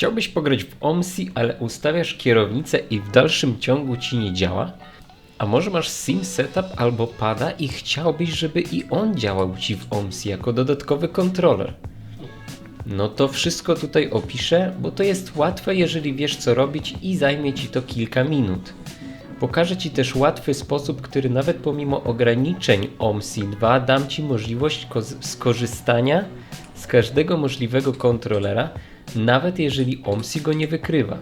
Chciałbyś pograć w OMSI, ale ustawiasz kierownicę i w dalszym ciągu ci nie działa? A może masz Sim Setup albo pada i chciałbyś, żeby i on działał ci w OMSI jako dodatkowy kontroler? No to wszystko tutaj opiszę, bo to jest łatwe, jeżeli wiesz co robić i zajmie ci to kilka minut. Pokażę Ci też łatwy sposób, który nawet pomimo ograniczeń OMSI 2 dam Ci możliwość skorzystania z każdego możliwego kontrolera, nawet jeżeli OMSI go nie wykrywa.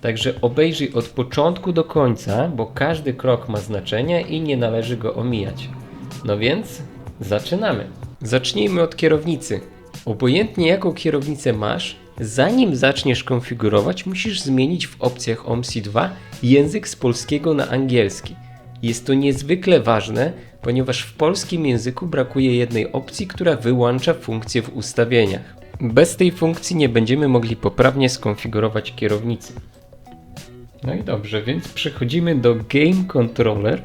Także obejrzyj od początku do końca, bo każdy krok ma znaczenie i nie należy go omijać. No więc zaczynamy. Zacznijmy od kierownicy. Obojętnie jaką kierownicę masz, zanim zaczniesz konfigurować, musisz zmienić w opcjach OMSI 2 język z polskiego na angielski. Jest to niezwykle ważne, ponieważ w polskim języku brakuje jednej opcji, która wyłącza funkcję w ustawieniach. Bez tej funkcji nie będziemy mogli poprawnie skonfigurować kierownicy. No i dobrze, więc przechodzimy do Game Controller.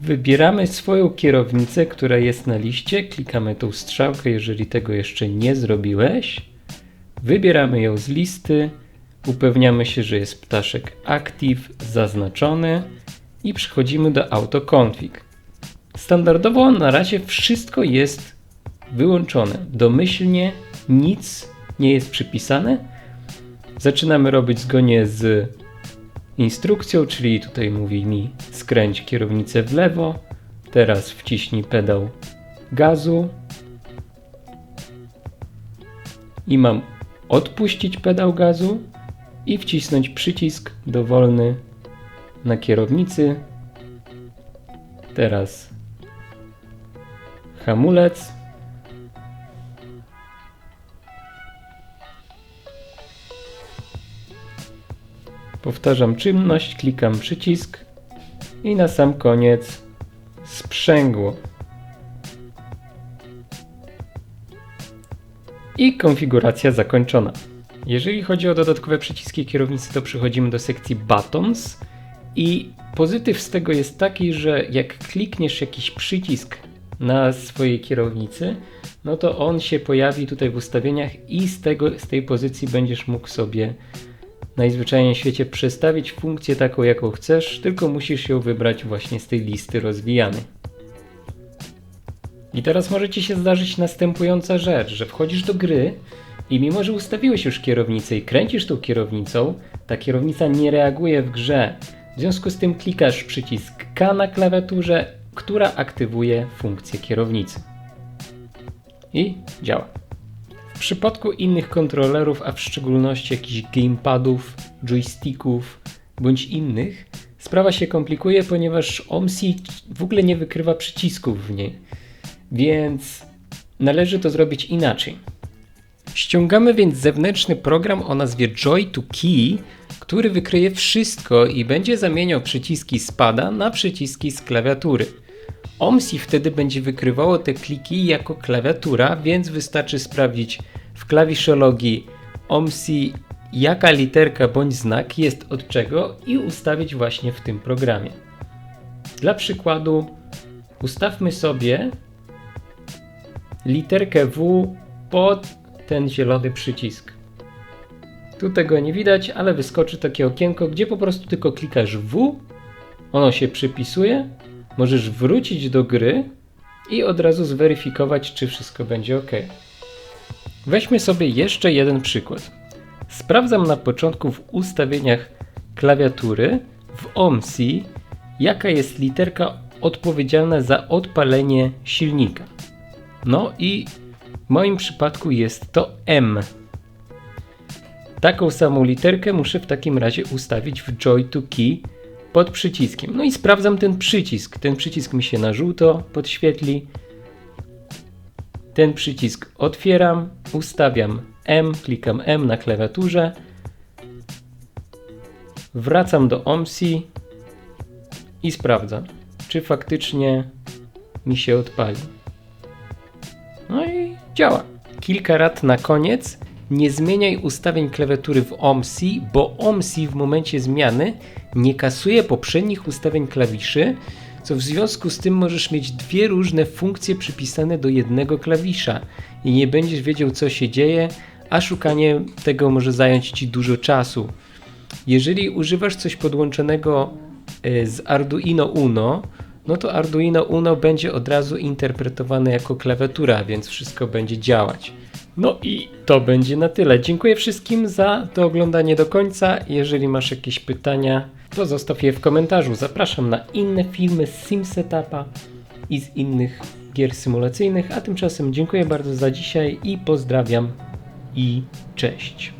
Wybieramy swoją kierownicę, która jest na liście. Klikamy tą strzałkę, jeżeli tego jeszcze nie zrobiłeś. Wybieramy ją z listy. Upewniamy się, że jest ptaszek Active zaznaczony i przechodzimy do AutoConfig. Standardowo na razie wszystko jest wyłączone. Domyślnie nic nie jest przypisane. Zaczynamy robić zgodnie z instrukcją, czyli tutaj mówi mi skręć kierownicę w lewo, teraz wciśnij pedał gazu i mam odpuścić pedał gazu i wcisnąć przycisk dowolny na kierownicy. Teraz hamulec Powtarzam czynność, klikam przycisk i na sam koniec sprzęgło. I konfiguracja zakończona. Jeżeli chodzi o dodatkowe przyciski kierownicy, to przechodzimy do sekcji Buttons i pozytyw z tego jest taki, że jak klikniesz jakiś przycisk na swojej kierownicy, no to on się pojawi tutaj w ustawieniach i z, tego, z tej pozycji będziesz mógł sobie najzwyczajniej w świecie przestawić funkcję taką, jaką chcesz, tylko musisz ją wybrać właśnie z tej listy rozwijanej. I teraz może Ci się zdarzyć następująca rzecz, że wchodzisz do gry i mimo, że ustawiłeś już kierownicę i kręcisz tą kierownicą, ta kierownica nie reaguje w grze. W związku z tym klikasz przycisk K na klawiaturze, która aktywuje funkcję kierownicy. I działa. W przypadku innych kontrolerów, a w szczególności jakichś gamepadów, joysticków bądź innych, sprawa się komplikuje, ponieważ OMSI w ogóle nie wykrywa przycisków w niej. Więc należy to zrobić inaczej. Ściągamy więc zewnętrzny program o nazwie Joy to Key, który wykryje wszystko i będzie zamieniał przyciski z pada na przyciski z klawiatury. OMSI wtedy będzie wykrywało te kliki jako klawiatura, więc wystarczy sprawdzić w klawiszologii OMSI jaka literka bądź znak jest od czego i ustawić właśnie w tym programie. Dla przykładu ustawmy sobie literkę W pod ten zielony przycisk. Tu tego nie widać, ale wyskoczy takie okienko, gdzie po prostu tylko klikasz W, ono się przypisuje możesz wrócić do gry i od razu zweryfikować, czy wszystko będzie ok. Weźmy sobie jeszcze jeden przykład. Sprawdzam na początku w ustawieniach klawiatury w OMSI, jaka jest literka odpowiedzialna za odpalenie silnika. No i w moim przypadku jest to M. Taką samą literkę muszę w takim razie ustawić w Joy to Key pod przyciskiem. No i sprawdzam ten przycisk. Ten przycisk mi się na żółto podświetli. Ten przycisk otwieram, ustawiam M, klikam M na klawiaturze. Wracam do OMSI i sprawdzam, czy faktycznie mi się odpali. No i działa. Kilka rad na koniec. Nie zmieniaj ustawień klawiatury w OMSI, bo OMSI w momencie zmiany nie kasuje poprzednich ustawień klawiszy, co w związku z tym możesz mieć dwie różne funkcje przypisane do jednego klawisza i nie będziesz wiedział co się dzieje, a szukanie tego może zająć Ci dużo czasu. Jeżeli używasz coś podłączonego e, z Arduino Uno, no to Arduino Uno będzie od razu interpretowane jako klawiatura, więc wszystko będzie działać. No i to będzie na tyle. Dziękuję wszystkim za to oglądanie do końca. Jeżeli masz jakieś pytania, to zostaw je w komentarzu. Zapraszam na inne filmy z Sim Setupa i z innych gier symulacyjnych. A tymczasem dziękuję bardzo za dzisiaj i pozdrawiam i cześć.